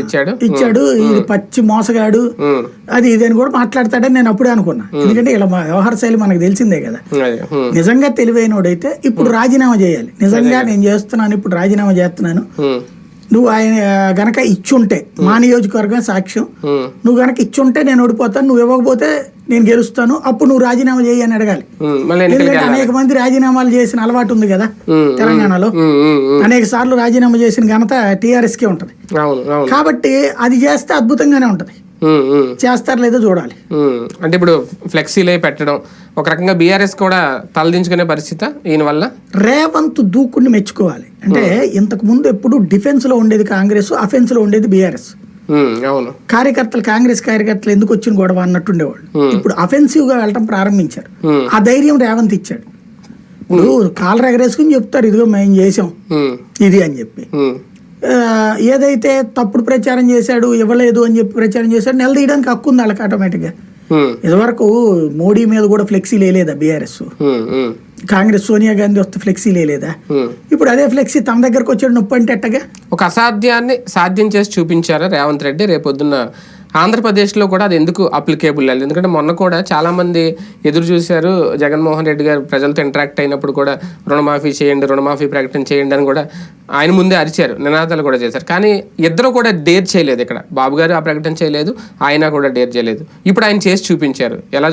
ఇచ్చాడు. ఇచ్చాడు ఇది పచ్చి మోసగాడు అది ఇదని కూడా మాట్లాడతాడని నేను అప్పుడే అనుకున్నా. ఎందుకంటే ఇలా వ్యవహార శైలి మనకు తెలిసిందే కదా. నిజంగా తెలివైనోడైతే ఇప్పుడు రాజీనామా చేయాలి. నిజంగా నేను చేస్తున్నాను ఇప్పుడు రాజీనామా చేస్తున్నాను. నువ్వు ఆయన గనక ఇచ్చుంటే మా నియోజకవర్గం సాక్ష్యం. నువ్వు గనక ఇచ్చుంటే నేను ఓడిపోతాను నువ్వు ఇవ్వకపోతే నేను గెలుస్తాను అప్పుడు నువ్వు రాజీనామా చేయి అని అడగాలి. ఎందుకంటే అనేక మంది రాజీనామాలు చేసిన అలవాటు ఉంది కదా తెలంగాణలో. అనేక సార్లు రాజీనామా చేసిన ఘనత టీఆర్ఎస్ కే ఉంటది కాబట్టి అది చేస్తే అద్భుతంగానే ఉంటది. చేస్తారో లేదో చూడాలి. అంటే ఇప్పుడు ఫ్లెక్సీలే పెట్టడం ఒక రకంగా బీఆర్ఎస్ కూడా తలదించుకునే పరిస్థితి ఈయన వల్ల రేవంత్ దూకుడిని మెచ్చుకోవాలి. అంటే ఇంతకు ముందు ఎప్పుడు డిఫెన్స్లో ఉండేది కాంగ్రెస్ అఫెన్స్లో ఉండేది బీఆర్ఎస్. అవును. కార్యకర్తలు కాంగ్రెస్ కార్యకర్తలు ఎందుకు వచ్చిన గొడవ అన్నట్టుండేవాళ్ళు ఇప్పుడు అఫెన్సివ్గా వెళ్ళటం ప్రారంభించారు. ఆ ధైర్యం రేవంత్ ఇచ్చాడు. ఇప్పుడు కాలర్ ఎగరేసుకుని చెప్తారు ఇదిగో మేము చేసాం ఇది అని చెప్పి. ఏదైతే తప్పుడు ప్రచారం చేశాడు ఇవ్వలేదు అని చెప్పి ప్రచారం చేశాడు నిలదీయడానికి హక్కు ఉంది వాళ్ళకి ఆటోమేటిక్గా ఇదివరకు మోడీ మీద కూడా ఫ్లెక్సీ లేలేదా బీఆర్ఎస్? కాంగ్రెస్ సోనియా గాంధీ వస్తే ఫ్లెక్సీ ఉమ్. ఇప్పుడు అదే ఫ్లెక్సీ తమ దగ్గరకు వచ్చాడు నొప్పి అంటే ఎట్టగా? ఒక అసాధ్యాన్ని సాధ్యం చేసి చూపించారు రేవంత్ రెడ్డి రేపొద్దున్న ఆంధ్రప్రదేశ్లో కూడా అది ఎందుకు అప్లికేబుల్ లేదు? ఎందుకంటే మొన్న కూడా చాలా మంది ఎదురు చూశారు జగన్మోహన్ రెడ్డి గారు ప్రజలతో ఇంటరాక్ట్ అయినప్పుడు కూడా రుణమాఫీ చేయండి రుణమాఫీ ప్రకటన చేయండి అని కూడా ఆయన ముందే అరిచారు నినాదాలు కూడా చేశారు. కానీ ఇద్దరు కూడా డేర్ చేయలేదు ఇక్కడ. బాబు గారు ఆ ప్రకటన చేయలేదు ఆయన కూడా డేర్ చేయలేదు. ఇప్పుడు ఆయన చేసి చూపించారు. ఎలా